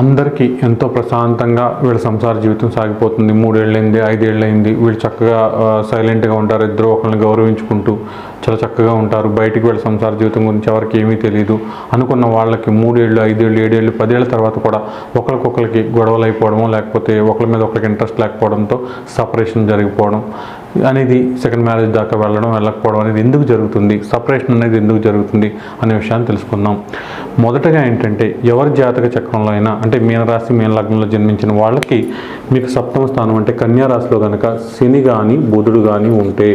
అందరికీ ఎంతో ప్రశాంతంగా వీళ్ళ సంసార జీవితం సాగిపోతుంది. మూడేళ్ళైంది ఐదేళ్ళైంది. వీళ్ళు చక్కగా సైలెంట్గా ఉంటారు. ఇద్దరు ఒకరిని గౌరవించుకుంటూ చాలా చక్కగా ఉంటారు. బయటికి వీళ్ళ సంసార జీవితం గురించి ఎవరికి ఏమీ తెలియదు అనుకున్న వాళ్ళకి మూడేళ్ళు ఐదేళ్ళు ఏడేళ్ళు పదేళ్ళ తర్వాత కూడా ఒకరికొకరికి గొడవలు అయిపోవడము లేకపోతే ఒకరి మీద ఒకరికి ఇంట్రెస్ట్ లేకపోవడంతో సపరేషన్ జరిగిపోవడం అనేది సెకండ్ మ్యారేజ్ దాకా వెళ్ళడం వెళ్ళకపోవడం అనేది ఎందుకు జరుగుతుంది? సపరేషన్ అనేది ఎందుకు జరుగుతుంది? అనే విషయాన్ని తెలుసుకుందాం. మొదటగా ఏంటంటే ఎవరి జాతక చక్రంలో అయినా అంటే మీనరాశి మీన లగ్నంలో జన్మించిన వాళ్ళకి మీకు సప్తమ స్థానం అంటే కన్యారాశిలో కనుక శని కానీ బుధుడు కానీ ఉంటే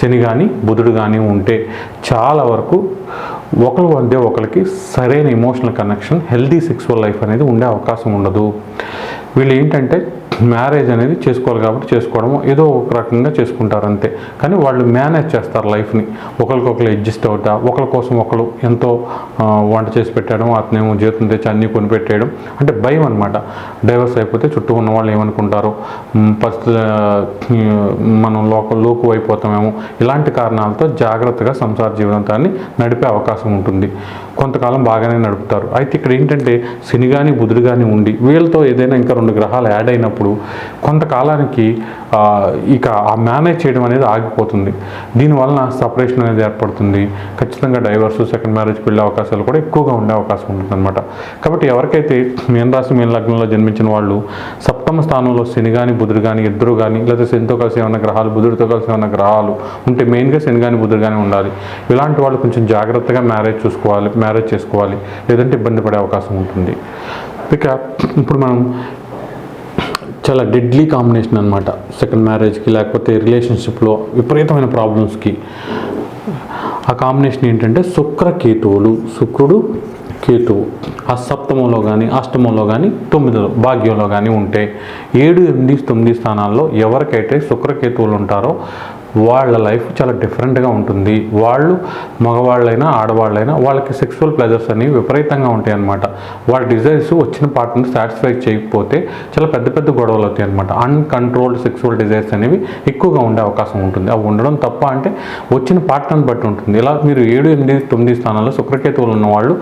శని కానీ బుధుడు కానీ ఉంటే చాలా వరకు ఒకరి మధ్య ఒకరికి సరైన emotional connection healthy sexual life అనేది ఉండే అవకాశం ఉండదు. వీళ్ళు ఏంటంటే మ్యారేజ్ అనేది చేసుకోవాలి కాబట్టి చేసుకోవడము. ఏదో ఒక రకంగా చేసుకుంటారు అంతే. కానీ వాళ్ళు మేనేజ్ చేస్తారు లైఫ్ని. ఒకరికొకరు అడ్జస్ట్ అవుతా ఒకరి కోసం ఒకరు ఎంతో వంట చేసి పెట్టడం అతనేమో జీతం తెచ్చి అన్నీ కొనిపెట్టేయడం అంటే భయం అనమాట డైవర్స్ అయిపోతే చుట్టూ ఉన్న వాళ్ళు ఏమనుకుంటారు? మ్, మనం లోక లోకు అయిపోతామేమో ఇలాంటి కారణాలతో జాగ్రత్తగా సంసార జీవితాన్ని నడిపే అవకాశం ఉంటుంది. కొంతకాలం బాగానే నడుపుతారు. అయితే ఇక్కడ ఏంటంటే శని కానీ బుధుడు కానీ ఉండి వీళ్ళతో ఏదైనా ఇంకా రెండు గ్రహాలు యాడ్ అయినప్పుడు కొంతకాలానికి ఇక ఆ మేనేజ్ చేయడం అనేది ఆగిపోతుంది. దీనివలన సపరేషన్ అనేది ఏర్పడుతుంది. ఖచ్చితంగా డైవర్స్ సెకండ్ మ్యారేజ్ వెళ్ళే అవకాశాలు కూడా ఎక్కువగా ఉండే అవకాశం ఉంటుంది అనమాట కాబట్టి ఎవరికైతే మీన రాశి మీన లగ్నంలో జన్మించిన వాళ్ళు సప్తమ స్థానంలో శని కానీ బుధుడు కానీ ఇద్దరు కానీ లేదా శనితో కలిసి ఏమైనా గ్రహాలు బుధుడితో కలిసి ఏమైనా గ్రహాలు ఉంటే మెయిన్గా శని కానీ బుధుడు కానీ ఉండాలి. ఇలాంటి వాళ్ళు కొంచెం జాగ్రత్తగా మ్యారేజ్ చూసుకోవాలి మ్యారేజ్ చేసుకోవాలి లేదంటే ఇబ్బంది పడే అవకాశం ఉంటుంది. ఇక ఇప్పుడు మనం చాలా డెడ్లీ కాంబినేషన్ అనమాట సెకండ్ మ్యారేజ్కి లేకపోతే రిలేషన్షిప్లో విపరీతమైన ప్రాబ్లమ్స్కి ఆ కాంబినేషన్ ఏంటంటే శుక్ర కేతువులు శుక్రుడు కేతువు. ఆ సప్తమంలో కానీ అష్టమంలో కానీ తొమ్మిదిలో భాగ్యంలో కానీ ఉంటే ఏడు ఎనిమిది తొమ్మిది స్థానాల్లో ఎవరికైతే శుక్రకేతువులు ఉంటారో వాళ్ళ లైఫ్ చాలా డిఫరెంట్గా ఉంటుంది. వాళ్ళు మగవాళ్ళైనా ఆడవాళ్ళైనా వాళ్ళకి సెక్సువల్ ప్లెజర్స్ అనేవి విపరీతంగా ఉంటాయి అన్నమాట వాళ్ళ డిజైర్స్ వచ్చిన పార్ట్ని సాటిస్ఫై చేయకపోతే చాలా పెద్ద పెద్ద గొడవలు అవుతాయి అనమాట అన్కంట్రోల్డ్ సెక్సువల్ డిజైర్స్ అనేవి ఎక్కువగా ఉండే అవకాశం ఉంటుంది. అవి ఉండడం తప్ప అంటే వచ్చిన పార్ట్నర్ని బట్టి ఉంటుంది. ఇలా మీరు ఏడు ఎనిమిది తొమ్మిది స్థానాల్లో శుక్రకేతువులు ఉన్న వాళ్ళు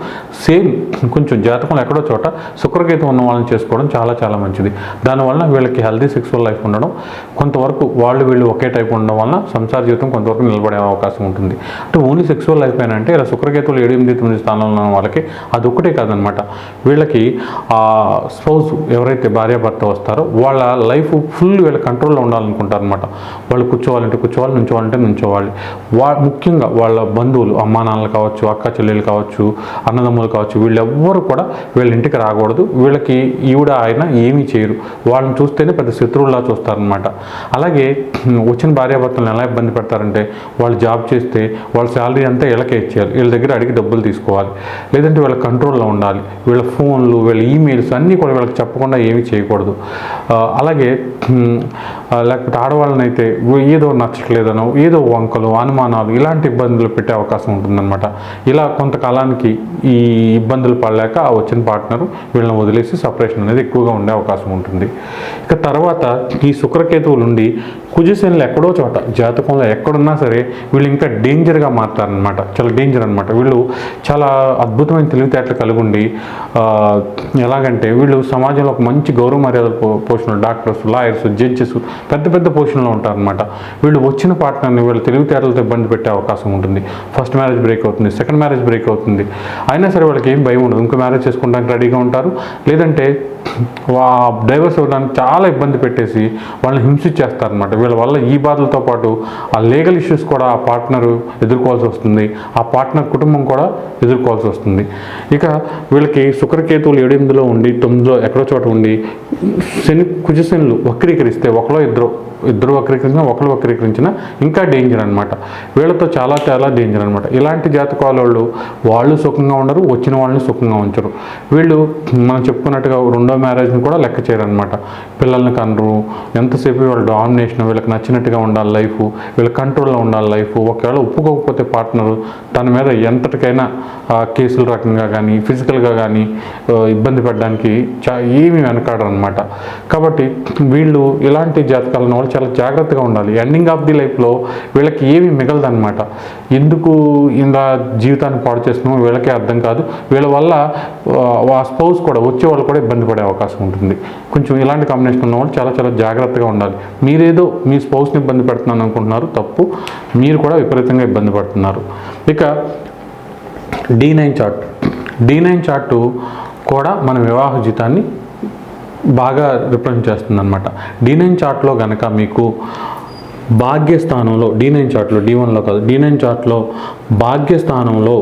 సేమ్ కొంచెం జాతకంలో ఎక్కడో చోట శుక్రకేతు ఉన్న వాళ్ళని చేసుకోవడం చాలా చాలా మంచిది. దానివల్ల వీళ్ళకి హెల్దీ సెక్సువల్ లైఫ్ ఉండడం కొంతవరకు వాళ్ళు వీళ్ళు ఒకే టైప్ ఉండడం వలన సంసార జీవితం కొంతవరకు నిలబడే అవకాశం ఉంటుంది. అంటే ఓన్లీ సెక్సువల్ లైఫ్ అయినా అంటే ఇలా శుక్రకేతువులు ఏడు ఎనిమిది తొమ్మిది స్థానంలో ఉన్న వాళ్ళకి అది కాదనమాట. వీళ్ళకి ఆ స్పౌజ్ ఎవరైతే భార్యాభర్త వస్తారో వాళ్ళ లైఫ్ ఫుల్ వీళ్ళ కంట్రోల్లో ఉండాలనుకుంటారు అనమాట వాళ్ళు కూర్చోవాలంటే కూర్చోవాలి నుంచోవాలంటే నుంచోవాలి. వా ముఖ్యంగా వాళ్ళ బంధువులు అమ్మా నాన్నలు కావచ్చు అక్క చెల్లెలు కావచ్చు అన్నదమ్ములు కావచ్చు వీళ్ళెవ్వరు కూడా వీళ్ళ ఇంటికి రాకూడదు. వీళ్ళకి ఈవిడ ఆయన ఏమీ చేయరు. వాళ్ళని చూస్తేనే పెద్ద శత్రువులా చూస్తారనమాట. అలాగే వచ్చిన భార్యాభర్తలను ఎలా ఇబ్బంది పెడతారంటే వాళ్ళు జాబ్ చేస్తే వాళ్ళ శాలరీ అంతా వీళ్ళకే ఇచ్చేయాలి. వీళ్ళ దగ్గర అడిగి డబ్బులు తీసుకోవాలి. లేదంటే వీళ్ళ కంట్రోల్లో ఉండాలి. వీళ్ళ ఫోన్లు వీళ్ళ ఈమెయిల్స్ అన్నీ కూడా వీళ్ళకి చెప్పకుండా ఏమీ చేయకూడదు. అలాగే లేకపోతే ఆడవాళ్ళనైతే ఏదో నచ్చట్లేదనో ఏదో వంకలు అనుమానాలు ఇలాంటి ఇబ్బందులు పెట్టే అవకాశం ఉంటుందన్నమాట. ఇలా కొంతకాలానికి ఈ ఇబ్బందులు పడలేక ఆ వచ్చిన పార్ట్నర్ వీళ్ళని వదిలేసి సపరేషన్ అనేది ఎక్కువగా ఉండే అవకాశం ఉంటుంది. ఇక తర్వాత ఈ శుక్రకేతువులు ఉండి కుజశనులు ఎక్కడో చోట జాతకంలో ఎక్కడున్నా సరే వీళ్ళు ఇంకా డేంజర్గా మారుతారనమాట చాలా డేంజర్ అనమాట వీళ్ళు చాలా అద్భుతమైన తెలివితేటలు కలిగి ఉండి ఎలాగంటే వీళ్ళు సమాజంలో ఒక మంచి గౌరవ మర్యాదలు పో పోషణలు డాక్టర్స్ లాయర్స్ జడ్జెస్ పెద్ద పెద్ద పోషణలో ఉంటారనమాట వీళ్ళు వచ్చిన పార్ట్నర్ని వీళ్ళ తెలివితేటలతో ఇబ్బంది పెట్టే అవకాశం ఉంటుంది. ఫస్ట్ మ్యారేజ్ బ్రేక్ అవుతుంది సెకండ్ మ్యారేజ్ బ్రేక్ అవుతుంది. అయినా సరే వాళ్ళకి ఏం భయం ఉండదు. ఇంకో మ్యారేజ్ చేసుకోవడానికి రెడీగా ఉంటారు. లేదంటే వా డైవర్స్ అవ్వడానికి చాలా ఇబ్బంది పెట్టేసి వాళ్ళని హింసించేస్తారనమాట వీళ్ళ వల్ల ఈ బాధలతో పాటు ఆ లీగల్ ఇష్యూస్ కూడా ఆ పార్ట్నర్ ఎదుర్కోవాల్సి వస్తుంది. ఆ పార్ట్నర్ కుటుంబం కూడా ఎదుర్కోవాల్సి వస్తుంది. ఇక వీళ్ళకి శుక్రకేతువులు ఏడెనిమిదిలో ఉండి తొమ్మిదిలో ఎక్కడో చోట ఉండి శని కుజశనులు వక్రీకరిస్తే ఒకలో ఇద్దరు ఇద్దరు వక్రీకరించిన ఒకరు వక్రీకరించిన ఇంకా డేంజర్ అనమాట వీళ్ళతో చాలా చాలా డేంజర్ అనమాట ఇలాంటి జాతకాల వాళ్ళు వాళ్ళు సుఖంగా ఉండరు వచ్చిన వాళ్ళని సుఖంగా ఉంచరు. వీళ్ళు మనం చెప్పుకున్నట్టుగా రెండో మ్యారేజ్ని కూడా లెక్క చేయరనమాట పిల్లల్ని కనరు ఎంతసేపు వాళ్ళ డామినేషన్ వీళ్ళకి నచ్చినట్టుగా ఉండాలి లైఫ్ వీళ్ళ కంట్రోల్లో ఉండాలి లైఫ్ ఒకవేళ ఒప్పుకోకపోతే పార్ట్నరు తన మీద ఎంతటికైనా కేసుల రకంగా కానీ ఫిజికల్గా కానీ ఇబ్బంది పడడానికి చా ఏమీ వెనకాడరు అనమాట అనమాట కాబట్టి వీళ్ళు ఇలాంటి జాతకాలను వాళ్ళు చాలా జాగ్రత్తగా ఉండాలి. ఎండింగ్ ఆఫ్ ది లైఫ్లో వీళ్ళకి ఏమి మిగలదన్నమాట. ఎందుకు ఇలా జీవితాన్ని పాడు చేస్తున్నామో వీళ్ళకే అర్థం కాదు. వీళ్ళ వల్ల ఆ స్పౌస్ కూడా వచ్చే వాళ్ళు కూడా ఇబ్బంది పడే అవకాశం ఉంటుంది. కొంచెం ఇలాంటి కాంబినేషన్ ఉన్న వాళ్ళు చాలా చాలా జాగ్రత్తగా ఉండాలి. మీరేదో మీ స్పౌస్ని ఇబ్బంది పెడుతున్నాను అనుకుంటున్నారు తప్పు. మీరు కూడా విపరీతంగా ఇబ్బంది పడుతున్నారు. ఇక D nine chart D nine chart కూడా మన వివాహ జీతాన్ని బాగా రిప్రజెంట్ చేస్తుంది అనమాట డి నైన్ చార్ట్లో కనుక మీకు భాగ్యస్థానంలో డి నైన్ చార్ట్లో డి వన్లో కాదు డి నైన్ చార్ట్లో భాగ్యస్థానంలో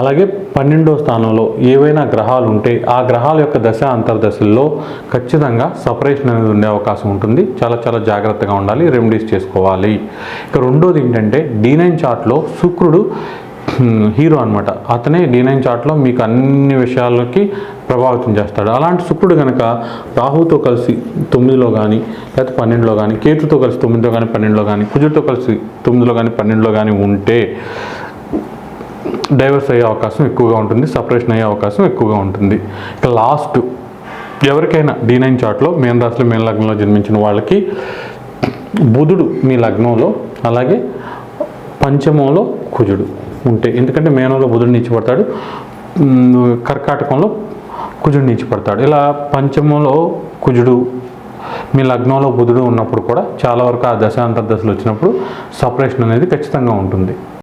అలాగే పన్నెండో స్థానంలో ఏవైనా గ్రహాలు ఉంటే ఆ గ్రహాల యొక్క దశ అంతర్దశల్లో ఖచ్చితంగా సపరేషన్ అనేది ఉండే అవకాశం ఉంటుంది. చాలా చాలా జాగ్రత్తగా ఉండాలి రెమెడీస్ చేసుకోవాలి. ఇక రెండోది ఏంటంటే డి నైన్ చార్ట్లో శుక్రుడు హీరో అనమాట అతనే డి నైన్ చార్ట్లో మీకు అన్ని విషయాలకి ప్రభావితం చేస్తాడు. అలాంటి శుక్రుడు కనుక రాహుతో కలిసి తొమ్మిదిలో కానీ లేకపోతే పన్నెండులో కానీ కేతుతో కలిసి తొమ్మిదిలో కానీ పన్నెండులో కానీ కుజుడితో కలిసి తొమ్మిదిలో కానీ పన్నెండులో కానీ ఉంటే డైవర్స్ అయ్యే అవకాశం ఎక్కువగా ఉంటుంది. సపరేషన్ అయ్యే అవకాశం ఎక్కువగా ఉంటుంది. ఇక లాస్ట్ ఎవరికైనా డి నైన్ చార్ట్లో మేన్ రాశిలో మేన్ లగ్నంలో జన్మించిన వాళ్ళకి బుధుడు మీ లగ్నంలో అలాగే పంచమంలో కుజుడు. ఉంటే ఎందుకంటే మేనంలో బుధుడు నుంచి పడతాడు కర్కాటకంలో కుజుడు నిలిచిపడతాడు ఇలా పంచమంలో కుజుడు మీ లగ్నంలో బుధుడు ఉన్నప్పుడు కూడా చాలా వరకు ఆ దశ దశలు వచ్చినప్పుడు సపరేషన్ అనేది ఖచ్చితంగా ఉంటుంది.